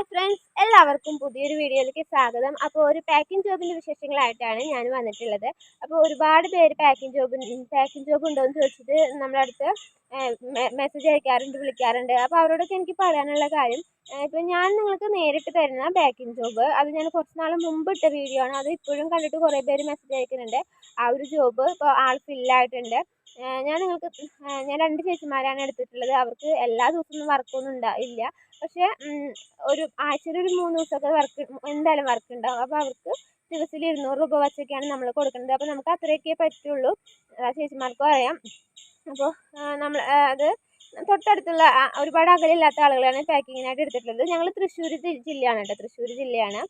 Hi friends എല്ലാവർക്കും പുതിയൊരു വീഡിയോയിലേക്ക് സ്വാഗതം. അപ്പോൾ ഒരു പാക്കിംഗ് ജോബിന്റെ വിശേഷങ്ങളായിട്ടാണ് ഞാൻ വന്നിട്ടുള്ളത്. അപ്പോൾ ഒരുപാട് പേര് പാക്കിംഗ് ജോബ് പാക്കിംഗ് ജോബ് ഉണ്ടോ എന്ന് ചോദിച്ചിട്ട് നമ്മുടെ അടുത്ത് മെസ്സേജ് അയക്കാറുണ്ട് വിളിക്കാറുണ്ട്. അപ്പോൾ അവരോടൊക്കെ എനിക്ക് പറയാനുള്ള കാര്യം ഇപ്പം ഞാൻ നിങ്ങൾക്ക് നേരിട്ട് തരുന്ന പാക്കിംഗ് ജോബ് അത് ഞാൻ കുറച്ച് നാൾ മുമ്പ് ഇട്ട വീഡിയോ ആണ്. അത് ഇപ്പോഴും കണ്ടിട്ട് കുറേ പേര് മെസ്സേജ് അയക്കുന്നുണ്ട്. ആ ഒരു ജോബ് ഇപ്പോൾ ആൾ ഫില്ലായിട്ടുണ്ട് ഞാൻ നിങ്ങൾക്ക് ഞാൻ രണ്ട് ചേച്ചിമാരാണ് എടുത്തിട്ടുള്ളത്. അവർക്ക് എല്ലാ ദിവസവും വർക്കൊന്നും ഉണ്ടാ ഇല്ല. പക്ഷേ ഒരു ആഴ്ചയിൽ ഒരു മൂന്ന് ദിവസമൊക്കെ വർക്ക് എന്തായാലും വർക്ക് ഉണ്ടാവും. അപ്പോൾ അവർക്ക് ദിവസത്തിൽ ഇരുന്നൂറ് രൂപ വെച്ചൊക്കെയാണ് നമ്മൾ കൊടുക്കുന്നത്. അപ്പോൾ നമുക്ക് അത്രയൊക്കെ പറ്റുള്ളൂ. ചേച്ചിമാർക്കും അറിയാം അപ്പോൾ നമ്മൾ അത് തൊട്ടടുത്തുള്ള ഒരുപാട് അകലില്ലാത്ത ആളുകളാണ് പാക്കിങ്ങിനായിട്ട് എടുത്തിട്ടുള്ളത്. ഞങ്ങൾ തൃശ്ശൂർ ജില്ലയാണ് കേട്ടോ. തൃശ്ശൂർ ജില്ലയാണ്.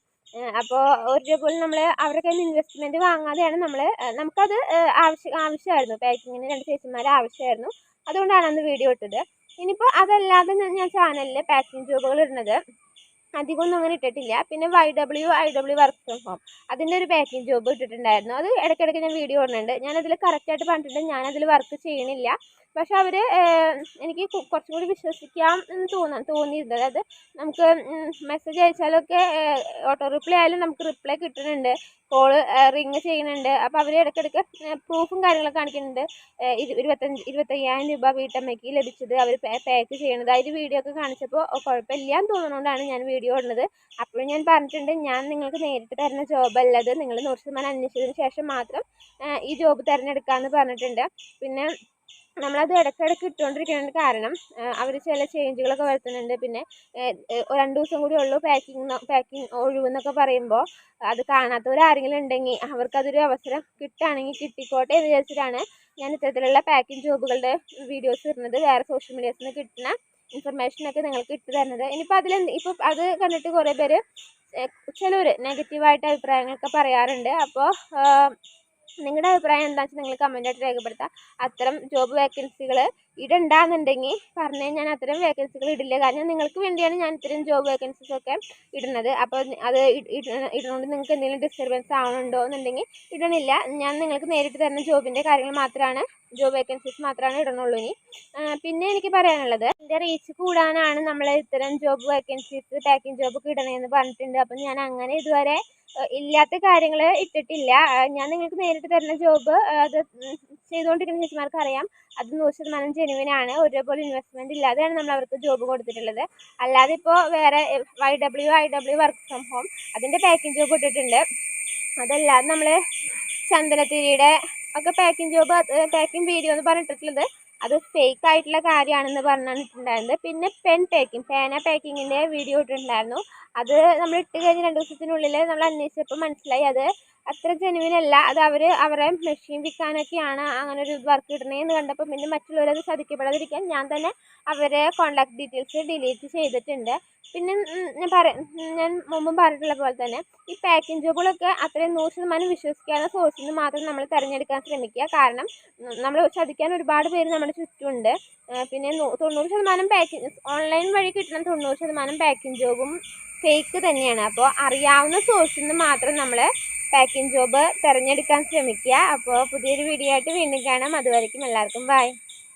അപ്പോൾ ഒരു രൂപ പോലും നമ്മൾ അവരുടെ കയ്യിൽ നിന്ന് ഇൻവെസ്റ്റ്മെന്റ് വാങ്ങാതെയാണ് നമ്മൾ നമുക്കത് ആവശ്യം ആവശ്യമായിരുന്നു. പാക്കിങ്ങിന് രണ്ട് ചേച്ചിമാരെ ആവശ്യമായിരുന്നു. അതുകൊണ്ടാണ് അന്ന് വീഡിയോ ഇട്ടത്. ഇനിയിപ്പോൾ അതല്ലാതെ ഞാൻ ചാനലിൽ പാക്കിംഗ് ജോബുകൾ ഇടുന്നത്. അധികമൊന്നും അങ്ങനെ ഇട്ടിട്ടില്ല. പിന്നെ Y W I W work from home അതിന്റെ ഒരു പാക്കിംഗ് ജോബ് ഇട്ടിട്ടുണ്ടായിരുന്നു. അത് ഇടയ്ക്കിടയ്ക്ക് ഞാൻ വീഡിയോ ഇടുന്നുണ്ട്. ഞാനതിൽ കറക്റ്റായിട്ട് പറഞ്ഞിട്ടുണ്ട്. ഞാനതിൽ വർക്ക് ചെയ്യണില്ല. പക്ഷെ അവർ എനിക്ക് കുറച്ചും കൂടി വിശ്വസിക്കാം എന്ന് തോന്നാൻ തോന്നിയിരുന്നത് അതായത് നമുക്ക് മെസ്സേജ് അയച്ചാലൊക്കെ ഓട്ടോ റിപ്ലൈ ആയാലും നമുക്ക് റിപ്ലൈ കിട്ടുന്നുണ്ട്. കോൾ റിങ് ചെയ്യുന്നുണ്ട്. അപ്പോൾ അവർ ഇടയ്ക്കിടയ്ക്ക് പ്രൂഫും കാര്യങ്ങളൊക്കെ കാണിക്കുന്നുണ്ട്. ഇരുപത്തഞ്ച് ഇരുപത്തയ്യായിരം രൂപ വീട്ടമ്മയ്ക്ക് ലഭിച്ചത് അവർ പാക്ക് ചെയ്യണത്. അതിൽ വീഡിയോ ഒക്കെ കാണിച്ചപ്പോൾ കുഴപ്പമില്ല എന്ന് തോന്നുന്നതുകൊണ്ടാണ് ഞാൻ വീഡിയോ ഇടുന്നത്. അപ്പോഴും ഞാൻ പറഞ്ഞിട്ടുണ്ട് ഞാൻ നിങ്ങൾക്ക് നേരിട്ട് തരുന്ന ജോബ് അല്ലത് നിങ്ങൾ നൂറ് ശതമാനം അന്വേഷിച്ചതിന് ശേഷം മാത്രം ഈ ജോബ് തിരഞ്ഞെടുക്കാമെന്ന് പറഞ്ഞിട്ടുണ്ട്. പിന്നെ നമ്മളത് ഇടയ്ക്കിടയ്ക്ക് ഇട്ടുകൊണ്ടിരിക്കുന്നതിന് കാരണം അവർ ചില ചേഞ്ചുകളൊക്കെ വരുത്തുന്നുണ്ട്. പിന്നെ രണ്ട് ദിവസം കൂടി ഉള്ളൂ പാക്കിംഗ് പാക്കിംഗ് ഒഴിവെന്നൊക്കെ പറയുമ്പോൾ അത് കാണാത്തവർ ആരെങ്കിലും ഉണ്ടെങ്കിൽ അവർക്കതൊരു അവസരം കിട്ടുകയാണെങ്കിൽ കിട്ടിക്കോട്ടെ എന്ന് വിചാരിച്ചിട്ടാണ് ഞാൻ ഇത്തരത്തിലുള്ള പാക്കിംഗ് ജോബുകളുടെ വീഡിയോസ് ഇടുന്നത്. വേറെ സോഷ്യൽ മീഡിയസിൽ നിന്ന് കിട്ടുന്ന ഇൻഫർമേഷനൊക്കെ നിങ്ങൾക്ക് ഇട്ട് തരുന്നത്. ഇനിയിപ്പോൾ അതിൽ ഇപ്പോൾ അത് കണ്ടിട്ട് കുറേ പേര് ചിലർ നെഗറ്റീവായിട്ട് അഭിപ്രായങ്ങളൊക്കെ പറയാറുണ്ട്. അപ്പോൾ നിങ്ങളുടെ അഭിപ്രായം എന്താണെന്ന് വെച്ചാൽ നിങ്ങൾ കമന്റായിട്ട് രേഖപ്പെടുത്താം. അത്തരം ജോബ് വേക്കൻസികൾ ഇടണ്ടാന്നുണ്ടെങ്കിൽ പറഞ്ഞു ഞാൻ അത്തരം വേക്കൻസികൾ ഇടില്ല. കാരണം നിങ്ങൾക്ക് വേണ്ടിയാണ് ഞാൻ ഇത്തരം ജോബ് വേക്കൻസീസ് ഒക്കെ ഇടുന്നത്. അപ്പോൾ അത് ഇടുന്നതുകൊണ്ട് നിങ്ങൾക്ക് എന്തെങ്കിലും ഡിസ്റ്റർബൻസ് ആവണുണ്ടോ എന്നുണ്ടെങ്കിൽ ഇടണില്ല. ഞാൻ നിങ്ങൾക്ക് നേരിട്ട് തരുന്ന ജോബിന്റെ കാര്യങ്ങൾ മാത്രമാണ് ജോബ് വേക്കൻസീസ് മാത്രമാണ് ഇടണുള്ളൂ ഇനി. പിന്നെ എനിക്ക് പറയാനുള്ളത് എന്റെ റീച്ച് കൂടാനാണ് നമ്മൾ ഇത്തരം ജോബ് വേക്കൻസീസ് പാക്കിംഗ് ജോബ് ഒക്കെ ഇടണമെന്ന് പറഞ്ഞിട്ടുണ്ട്. അപ്പം ഞാൻ അങ്ങനെ ഇതുവരെ ഇല്ലാത്ത കാര്യങ്ങൾ ഇട്ടിട്ടില്ല. ഞാൻ നിങ്ങൾക്ക് നേരിട്ട് തരുന്ന ജോബ് അത് ചെയ്തുകൊണ്ടിരിക്കുന്ന ചേച്ചിമാർക്ക് അറിയാം. അത് നൂറ് ശതമാനം ജെനുവിനാണ് ഒരേപോലെ ഇൻവെസ്റ്റ്മെന്റ് ഇല്ലാതെയാണ് നമ്മൾ അവർക്ക് ജോബ് കൊടുത്തിട്ടുള്ളത്. അല്ലാതെ ഇപ്പോൾ വേറെ Y W I W work from home അതിന്റെ പാക്കിംഗ് ജോബ് ഇട്ടിട്ടുണ്ട്. അതല്ലാതെ നമ്മൾ ചന്ദനത്തിരിയുടെ ഒക്കെ പാക്കിംഗ് ജോബ് പാക്കിംഗ് വീഡിയോ എന്ന് പറഞ്ഞിട്ടുള്ളത് അത് ഫേക്ക് ആയിട്ടുള്ള കാര്യമാണെന്ന് പറഞ്ഞിട്ടുണ്ടായിരുന്നത് പിന്നെ പെൻ പാക്കിംഗ് പേന പാക്കിങ്ങിന്റെ വീഡിയോ ഇട്ടിട്ടുണ്ടായിരുന്നു. അത് നമ്മൾ ഇട്ട് കഴിഞ്ഞ് രണ്ട് ദിവസത്തിനുള്ളിൽ നമ്മൾ അന്വേഷിച്ചപ്പോൾ മനസ്സിലായി. അത് അത്ര ജെനുവിൻ അല്ല. അത് അവർ അവരെ മെഷീൻ വിൽക്കാനൊക്കെയാണ് അങ്ങനെ ഒരു വർക്ക് ഇടണേന്ന് കണ്ടപ്പോൾ പിന്നെ മറ്റുള്ളവരത് ചതിക്കപ്പെടാതിരിക്കാൻ ഞാൻ തന്നെ അവരെ കോൺടാക്ട് ഡീറ്റെയിൽസ് ഡിലീറ്റ് ചെയ്തിട്ടുണ്ട്. പിന്നെ ഞാൻ പറ ഞാൻ മുമ്പ് പറഞ്ഞിട്ടുള്ള പോലെ തന്നെ ഈ പാക്കിംഗ് ജോബുകളൊക്കെ അത്രയും നൂറ് ശതമാനം വിശ്വസിക്കാവുന്ന സോഴ്സിൽ നിന്ന് മാത്രം നമ്മൾ തിരഞ്ഞെടുക്കാൻ ശ്രമിക്കുക. കാരണം നമ്മൾ ചതിക്കാൻ ഒരുപാട് പേര് നമ്മുടെ ചുറ്റുമുണ്ട്. പിന്നെ തൊണ്ണൂറ് ശതമാനം പാക്കിംഗ് ഓൺലൈൻ വഴി കിട്ടുന്ന തൊണ്ണൂറ് ശതമാനം പാക്കിംഗ് ജോബും ഫേക്ക് തന്നെയാണ്. അപ്പോൾ അറിയാവുന്ന സോഴ്സിൽ നിന്ന് മാത്രം നമ്മൾ പാക്കിംഗ് ജോബ് തിരഞ്ഞെടുക്കാൻ ശ്രമിക്കുക. അപ്പോൾ പുതിയൊരു വീഡിയോ ആയിട്ട് വീണ്ടും കാണാം. അതുവരേക്കും എല്ലാവർക്കും ബൈ